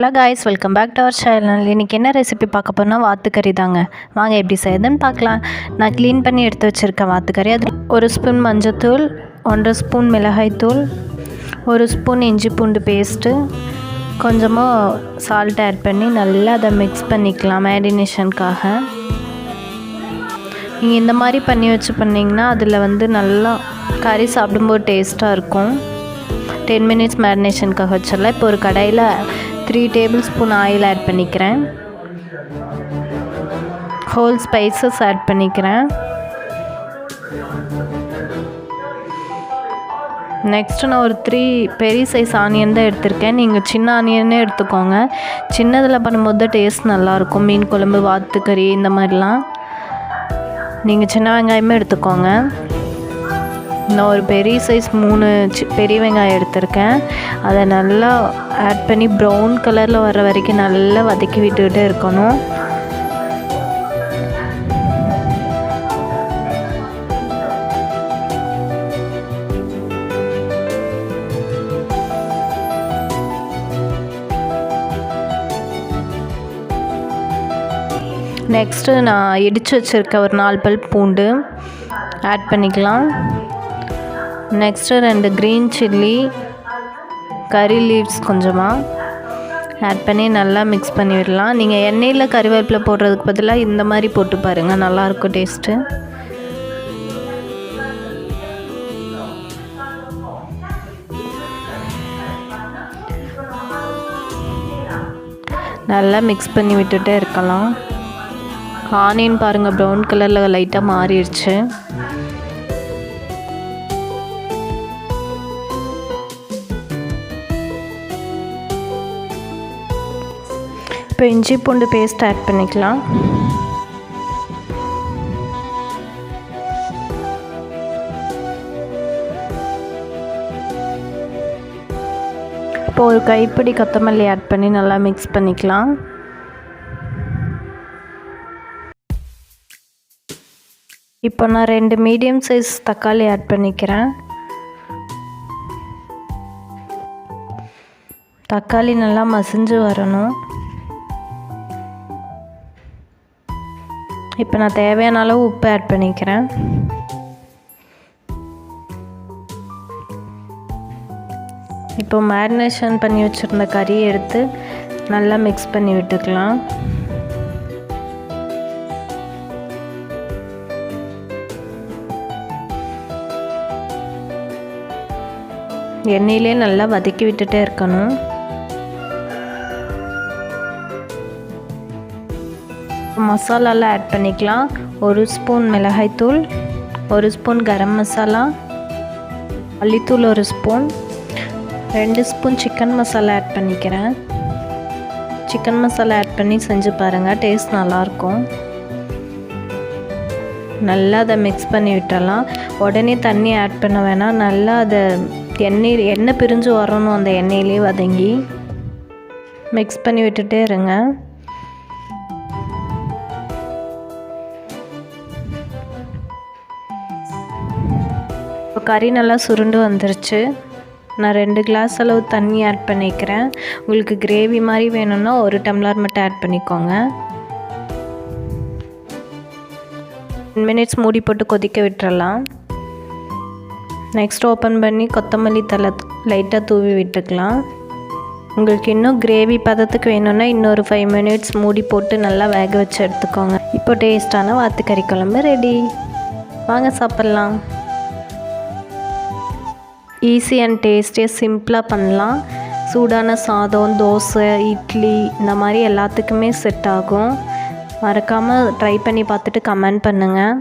Hello guys welcome back to our channel இன்றைக்கி என்ன recipe பார்க்க போனால் வாத்துக்கறி தாங்க. வாங்க எப்படி செய்யுதுன்னு பார்க்கலாம். நான் க்ளீன் பண்ணி எடுத்து வச்சுருக்கேன் வாத்துக்கறி. அது ஒரு ஸ்பூன் மஞ்சத்தூள் ஒன்றரை ஸ்பூன் மிளகாய்த்தூள் ஒரு ஸ்பூன் இஞ்சி பூண்டு பேஸ்ட்டு கொஞ்சமாக சால்ட் ஆட் பண்ணி நல்லா அதை மிக்ஸ் பண்ணிக்கலாம் மேரினேஷனுக்காக நீங்கள் இந்த மாதிரி பண்ணி வச்சு பண்ணிங்கன்னா அதில் வந்து நல்லா கறி சாப்பிடும்போது டேஸ்ட்டாக இருக்கும். டென் மினிட்ஸ் மேரினேஷனுக்காக வச்சிடலாம். இப்போ ஒரு கடையில் three tablespoon oil add பண்ணிக்கிறேன். ஹோல் ஸ்பைசஸ் ஆட் பண்ணிக்கிறேன். நெக்ஸ்ட்டு நான் ஒரு த்ரீ பெரிய சைஸ் ஆனியன் தான் எடுத்திருக்கேன். நீங்கள் சின்ன ஆனியனே எடுத்துக்கோங்க. சின்னதில் பண்ணும்போது தான் டேஸ்ட் நல்லாயிருக்கும். மீன் குழம்பு வாத்துக்கறி இந்த மாதிரிலாம். நீங்கள் சின்ன வெங்காயமே எடுத்துக்கோங்க. நான் ஒரு பெரிய சைஸ் மூணு சி பெரிய வெங்காயம் எடுத்திருக்கேன். அதை நல்லா ஆட் பண்ணி ப்ரௌன் கலரில் வர வரைக்கும் நல்லா வதக்கி விட்டுக்கிட்டே இருக்கணும். நெக்ஸ்ட்டு நான் இடித்து வச்சுருக்க ஒரு நாலு பல் பூண்டு ஆட் பண்ணிக்கலாம். நெக்ஸ்ட்டு ரெண்டு க்ரீன் சில்லி கறி லீவ்ஸ் கொஞ்சமாக ஆட் பண்ணி நல்லா மிக்ஸ் பண்ணி விடலாம் நீங்கள் எண்ணெயில் கறிவேப்பிலை போடுறதுக்கு பதிலாக இந்த மாதிரி போட்டு பாருங்கள் நல்லாயிருக்கும் டேஸ்ட்டு நல்லா மிக்ஸ் பண்ணி விட்டுட்டே இருக்கலாம். ஆனியன் பாருங்கள் ப்ரௌன் கலரில் லைட்டாக மாறிடுச்சு. இப்போ இஞ்சி பூண்டு பேஸ்ட் ஆட் பண்ணிக்கலாம். இப்போ ஒரு கைப்பிடி கொத்தமல்லி ஆட் பண்ணி நல்லா மிக்ஸ் பண்ணிக்கலாம். இப்போ நான் ரெண்டு மீடியம் சைஸ் தக்காளி ஆட் பண்ணிக்கிறேன். தக்காளி நல்லா மசிஞ்சு வரணும். இப்போ நான் தேவையான அளவு உப்பு ஆட் பண்ணிக்கிறேன். இப்போ மேரினேஷன் பண்ணி வச்சுருந்த கறியை எடுத்து நல்லா மிக்ஸ் பண்ணி விட்டுக்கலாம். எண்ணெயிலே நல்லா வதக்கி விட்டுட்டே இருக்கணும். மசாலாலாம் ஆட் பண்ணிக்கலாம். ஒரு ஸ்பூன் மிளகாய்த்தூள் ஒரு ஸ்பூன் கரம் மசாலா மல்லித்தூள் ஒரு ஸ்பூன் ரெண்டு ஸ்பூன் சிக்கன் மசாலா ஆட் பண்ணிக்கிறேன். சிக்கன் மசாலா ஆட் பண்ணி செஞ்சு பாருங்கள் டேஸ்ட் நல்லாயிருக்கும் நல்லா அதை மிக்ஸ் பண்ணி விட்டுறலாம். உடனே தண்ணி ஆட் பண்ண வேணாம். நல்லா அதை எண்ணெய் எண்ணெய் பிரிஞ்சு வரணும் அந்த எண்ணெயிலே வதங்கி. மிக்ஸ் பண்ணி விட்டுட்டே இருங்க. இப்போ கறி நல்லா சுருண்டு வந்துருச்சு. நான் ரெண்டு கிளாஸ் அளவு தண்ணி ஆட் பண்ணிக்கிறேன். உங்களுக்கு கிரேவி மாதிரி வேணும்னா ஒரு டம்ளர் மட்டும் ஆட் பண்ணிக்கோங்க. டென் மினிட்ஸ் மூடி போட்டு கொதிக்க விட்டுறலாம். நெக்ஸ்ட் ஓப்பன் பண்ணி கொத்தமல்லி தலை லைட்டாக தூவி விட்டுக்கலாம். உங்களுக்கு இன்னும் கிரேவி பதத்துக்கு வேணும்னா இன்னொரு ஃபைவ் மினிட்ஸ் மூடி போட்டு நல்லா வேக வச்சு எடுத்துக்கோங்க. இப்போ டேஸ்ட்டான வாத்துக்கறி குழம்பு ரெடி வாங்க சாப்பிட்லாம். ஈஸி அண்ட் டேஸ்டியாக சிம்பிளாக பண்ணலாம். சூடான சாதம் தோசை இட்லி இந்த மாதிரி எல்லாத்துக்குமே செட் ஆகும். மறக்காமல் ட்ரை பண்ணி பார்த்துட்டு கமெண்ட் பண்ணுங்கள்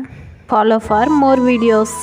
ஃபாலோ ஃபார் மோர் வீடியோஸ்